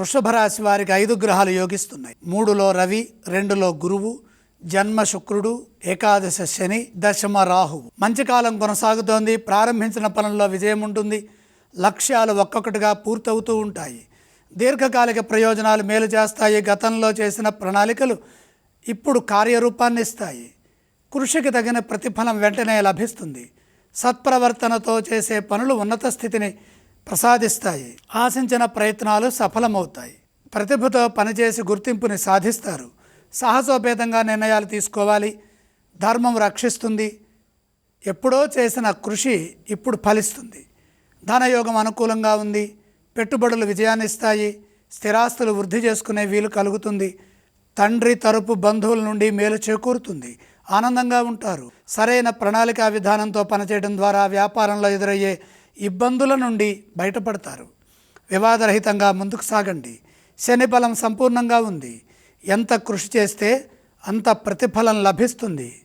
వృషభ రాశి వారికి ఐదు గ్రహాలు యోగిస్తున్నాయి. మూడులో రవి రెండులో గురువు జన్మ శుక్రుడు ఏకాదశ శని దశమ రాహువు. మంచి కాలం కొనసాగుతోంది. ప్రారంభించిన పనుల్లో విజయం ఉంటుంది. లక్ష్యాలు ఒక్కొక్కటిగా పూర్తవుతూ ఉంటాయి. దీర్ఘకాలిక ప్రయోజనాలు మేలు చేస్తాయి. గతంలో చేసిన ప్రణాళికలు ఇప్పుడు కార్యరూపాన్ని ఇస్తాయి. కృషికి తగిన ప్రతిఫలం వెంటనే లభిస్తుంది. సత్ప్రవర్తనతో చేసే పనులు ఉన్నత స్థితిని ప్రసాదిస్తాయి. ఆశించిన ప్రయత్నాలు సఫలమవుతాయి. ప్రతిభతో పనిచేసి గుర్తింపుని సాధిస్తారు. సాహసోపేతంగా నిర్ణయాలు తీసుకోవాలి. ధర్మం రక్షిస్తుంది. ఎప్పుడో చేసిన కృషి ఇప్పుడు ఫలిస్తుంది. ధనయోగం అనుకూలంగా ఉంది. పెట్టుబడులు విజయాన్నిస్తాయి స్థిరాస్తులు వృద్ధి చేసుకునే వీలు కలుగుతుంది. తండ్రి తరపు బంధువుల నుండి మేలు చేకూరుతుంది. ఆనందంగా ఉంటారు. సరైన ప్రణాళికా విధానంతో పనిచేయడం ద్వారా వ్యాపారంలో ఎదురయ్యే ఇబ్బందుల నుండి బయటపడతారు. వివాదరహితంగా ముందుకు సాగండి. శని బలం సంపూర్ణంగా ఉంది. ఎంత కృషి చేస్తే అంత ప్రతిఫలం లభిస్తుంది.